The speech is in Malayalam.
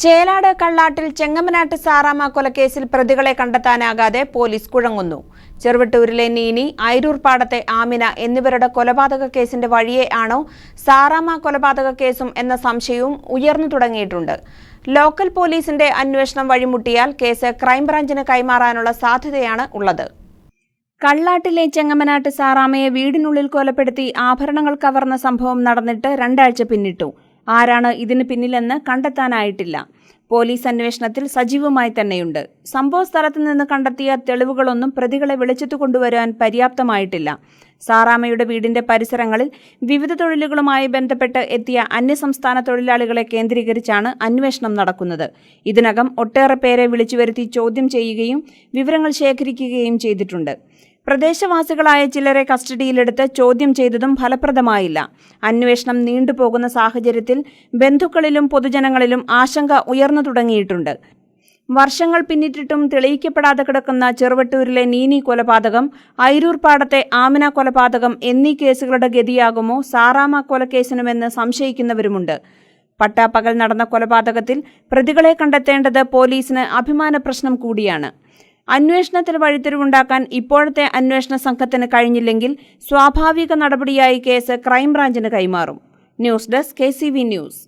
ചേലാട് കള്ളാട്ടിൽ ചെങ്ങമനാട്ട് സാറാമ കൊലക്കേസിൽ പ്രതികളെ കണ്ടെത്താനാകാതെ പോലീസ് കുഴങ്ങുന്നു. ചെറുവട്ടൂരിലെ നീനി അയിരൂർ പാടത്തെ ആമിന എന്നിവരുടെ കൊലപാതക കേസിന്റെ വഴിയെ ആണോ സാറാമ കൊലപാതക കേസും എന്ന സംശയവും ഉയർന്നു തുടങ്ങിയിട്ടുണ്ട്. ലോക്കൽ പോലീസിന്റെ അന്വേഷണം വഴിമുട്ടിയാൽ കേസ് ക്രൈംബ്രാഞ്ചിന് കൈമാറാനുള്ള സാധ്യതയാണ് ഉള്ളത്. കള്ളാട്ടിലെ ചെങ്ങമനാട്ട് സാറാമയെ വീടിനുള്ളിൽ കൊലപ്പെടുത്തി ആഭരണങ്ങൾ കവർന്ന സംഭവം നടന്നിട്ട് രണ്ടാഴ്ച പിന്നിട്ടു. ആരാണ് ഇതിന് പിന്നിലെന്ന് കണ്ടെത്താനായിട്ടില്ല. പോലീസ് അന്വേഷണത്തിൽ സജീവമായി തന്നെയുണ്ട്. സംഭവ സ്ഥലത്ത് നിന്ന് കണ്ടെത്തിയ തെളിവുകളൊന്നും പ്രതികളെ വെളിച്ചത്തു കൊണ്ടുവരാൻ പര്യാപ്തമായിട്ടില്ല. സാറാമയുടെ വീടിന്റെ പരിസരങ്ങളിൽ വിവിധ തൊഴിലുകളുമായി ബന്ധപ്പെട്ട് എത്തിയ അന്യസംസ്ഥാന തൊഴിലാളികളെ കേന്ദ്രീകരിച്ചാണ് അന്വേഷണം നടക്കുന്നത്. ഇതിനകം ഒട്ടേറെ പേരെ വിളിച്ചു വരുത്തി ചോദ്യം ചെയ്യുകയും വിവരങ്ങൾ ശേഖരിക്കുകയും ചെയ്തിട്ടുണ്ട്. പ്രദേശവാസികളായ ചിലരെ കസ്റ്റഡിയിലെടുത്ത് ചോദ്യം ചെയ്തതും ഫലപ്രദമായില്ല. അന്വേഷണം നീണ്ടുപോകുന്ന സാഹചര്യത്തിൽ ബന്ധുക്കളിലും പൊതുജനങ്ങളിലും ആശങ്ക ഉയർന്നു തുടങ്ങിയിട്ടുണ്ട്. വർഷങ്ങൾ പിന്നിട്ടിട്ടും തെളിയിക്കപ്പെടാതെ കിടക്കുന്ന ചെറുവട്ടൂരിലെ നീനി കൊലപാതകം ഐരൂർപാടത്തെ പാടത്തെ ആമിന കൊലപാതകം എന്നീ കേസുകളുടെ ഗതിയാകുമോ? സാറാമ കൊലക്കേസിനുമെന്ന് സംശയിക്കുന്നവരുമുണ്ട്. പട്ടാപ്പകൽ നടന്ന കൊലപാതകത്തിൽ പ്രതികളെ കണ്ടെത്തേണ്ടത് പോലീസിന് അഭിമാന പ്രശ്നം കൂടിയാണ്. അന്വേഷണത്തിൽ വഴിത്തിരിവുണ്ടാക്കാൻ ഇപ്പോഴത്തെ അന്വേഷണ സംഘത്തിന് കഴിഞ്ഞില്ലെങ്കിൽ സ്വാഭാവിക നടപടിയായി കേസ് ക്രൈംബ്രാഞ്ചിന് കൈമാറും. News desk K news.